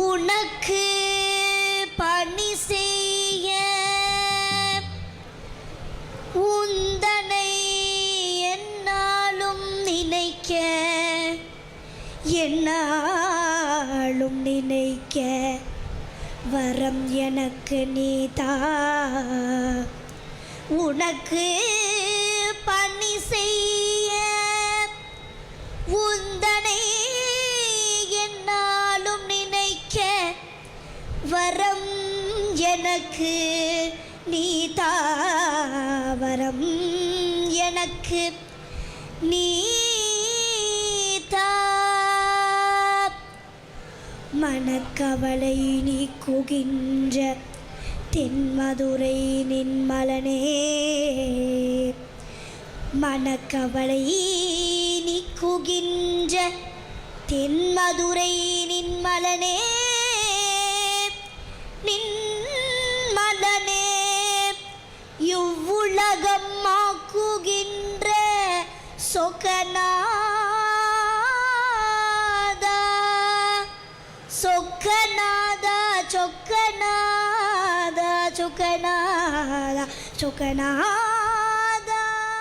உனக்கு பணி செய்ய உந்தனை என்னாலும் நினைக்க என்னாலும் நினைக்க வரம் எனக்கு நீதா. உனக்கு வரம் எனக்கு நீ தாவரம் எனக்கு நீ மனக்கவலை நீக்குகின்ற தென்மதுரை நின்மலனே. மனக்கவலை நீக்குகின்ற தென்மதுரை நின்மலனே நின்மலனே. ಸೊಕ್ಕನಾದ ಸೊಕ್ಕನಾದ ಚೊಕ್ಕನಾದ ಚೊಕ್ಕನಾದ ಚೊಕ್ಕನಾದ